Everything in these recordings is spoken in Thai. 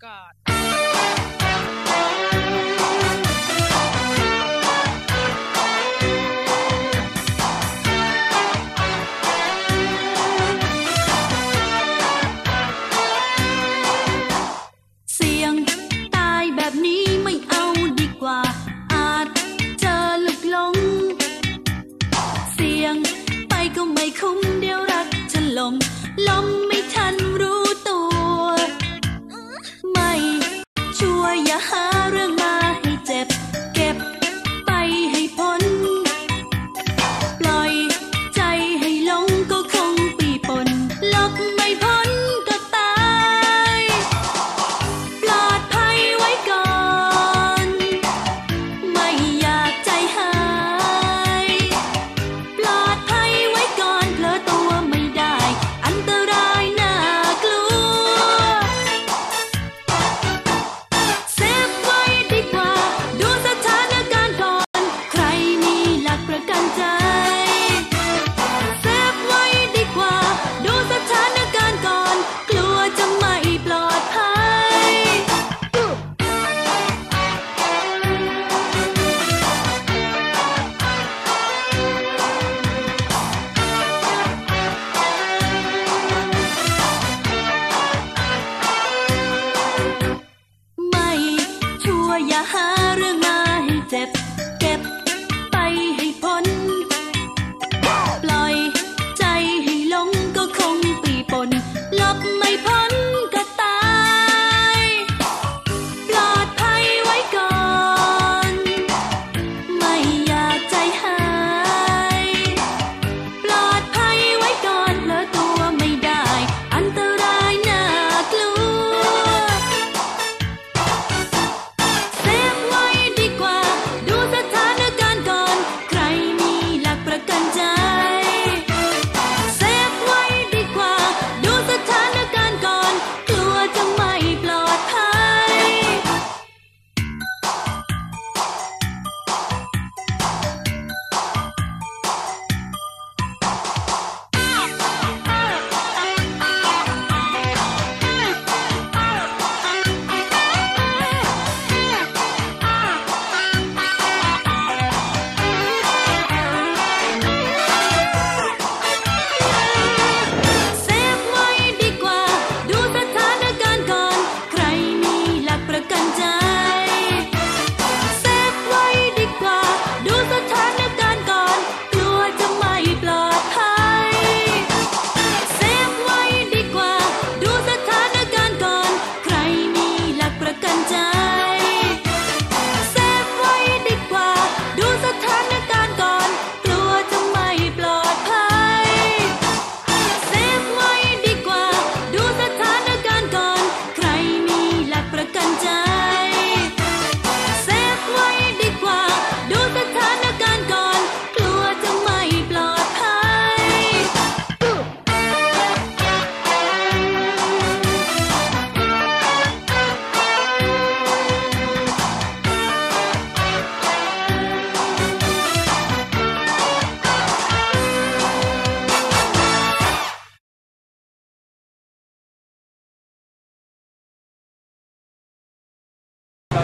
God.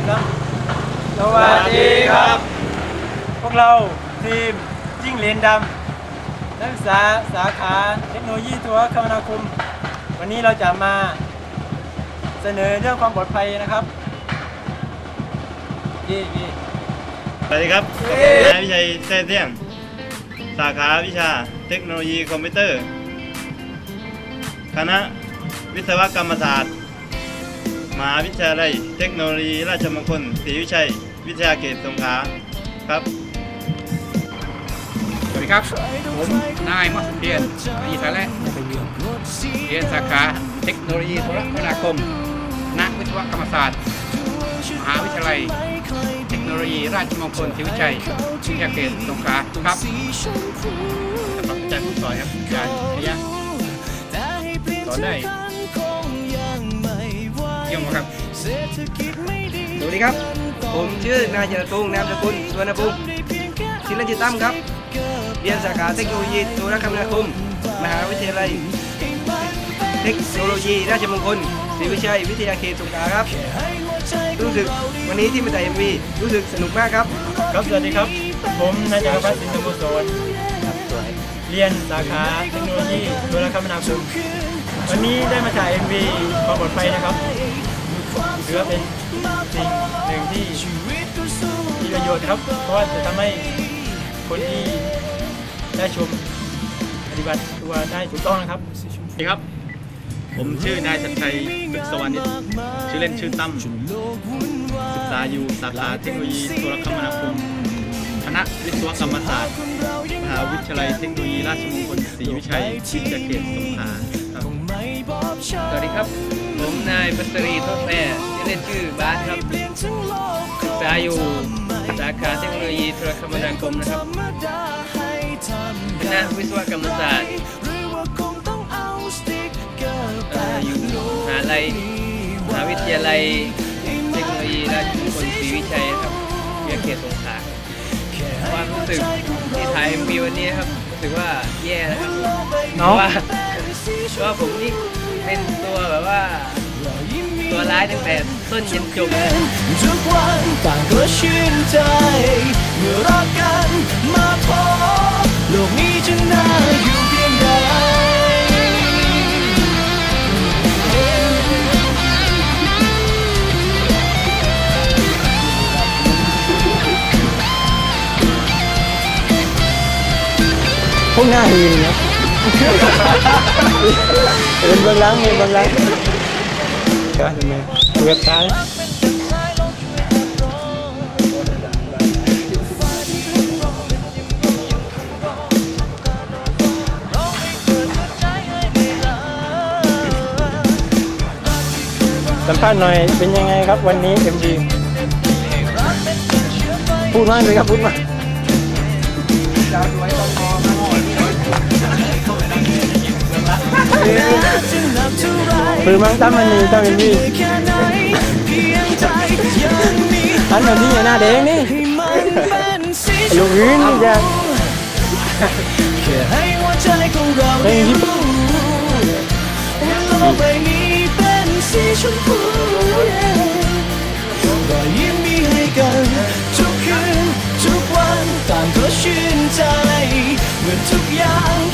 กาศสวัสดีครับ พวกเราทีมจิ้งเหรียญดำนักศึกษาสาขาเทคโนโลยีโทรคมนาคม วันนี้เราจะมาเสนอเรื่องความปลอดภัยนะครับยี่ยี่สวัสดีครับนายวิชัยแท้เที่ยง สาขาวิชาเทคโนโลยีคอมพิวเตอร์ คณะวิศวกรรมศาสตร์ มหาวิทยาลัยเทคโนโลยีราชมงคลศรีวิชัย วิทยาเขตสงขลาครับ สวัสดีครับ ผมนายมัสเทียนอายุสาและเรียนสาขาเทคโนโลยีโทรคมนาคมณวิศวกรรมศาสตร์ มหาวิทยาลัย เทคโนโลยีราชมงคลศรีวิชัย วิทยาเขตสงขลาครับสำหรับอาจารย์ผู้สอนครับอาจารย์ชยะสอนได้เยี่ยมครับสวัสดีครับ ผมชื่อนายเจริญพงษ์นามสกุลสุวรรณภูมิชื่อเล่นชื่อตั้มครับ เรียนสาขาเทคโนโลยีโทรคมนาคม มหาวิทยาลัย เทคโนโลยี ราชมงคลศรีวิชัยวิทยาเขตสงขลาครับ รู้สึกวันนี้ที่มาถ่าย MV รู้สึกสนุกมากครับ ครับสวัสดีครับ ผมนายจักรพัฒน์สินทบุโสนเรียนสาขาเทคโนโลยีโทรคมนาคม วันนี้ได้มาถ่าย MV ความปลอดภัยนะครับ ถือว่าเป็นสิ่งหนึ่งที่มีประโยชน์ครับ เพราะว่าจะทำให้คนที่ได้ชมปฏิบัติตัวได้ถูกต้องนะครับสวัสดีครับ ผมชื่อนายชัดชัยฝึกสวรรค์ชื่อเล่นชื่อตั้มศึกษาอยู่สาขาเทคโนโลยีโทรคมนาคมคณะวิศวกรรมศาสตร์มหาวิทยาลัยเทคโนโลยีราชมงคลศรีวิชัยวิทยาเขตสงขลาครับ สวัสดีครับ ผมนายพัตรีทศแพรชื่อเล่นชื่อบาสครับศึกษาอยู่สาขาเทคโนโลยีโทรคมนาคมนะครับคณะวิศวกรรมศาสตร์เอ่ออยู่มหาลัยมหาวิทยาลัยเทคโนโลยีราชมงคลศรีวิชัยครับวิทยาเขตสงขลาความรู้สึกที่ถ่าย MV วันนี้ครับรู้สึกว่าแย่นะครับเพเนาะราะว่าเพราะว่าผมนี่ เป็นตัวแบบว่า ตัวร้ายตั้งแต่ต้นยันจบทุกวันต่างก็ชื่นใจ เมื่อรักกันมาพบโลกนี้จะน่าอยู่เพียงใดพวกหน้าหืนนะ เป็นเบื้องหลังเป็นเบื้องหลังก็ทำไมเว็บซ้ายสัมภาษณ์หน่อยเป็นยังไงครับวันนี้ MD พูดมากเลยครับพูดมาก ปืนมั้งตั้มมันนี่ตั้มเป็นพี่แค่ไหนเพียงใจยังมีอันแบบนี้หน้าแดงนี่ให้มันเป็นสีชลูมกอื่นนี่จ้ะให้หัวใจของเราได้รู้ว่โลกใบนี้เป็นสีชมพูรอยยิ้มมีให้กันทุกคืนทุกวันต่างก็ชื่นใจเมื่อทุกอย่าง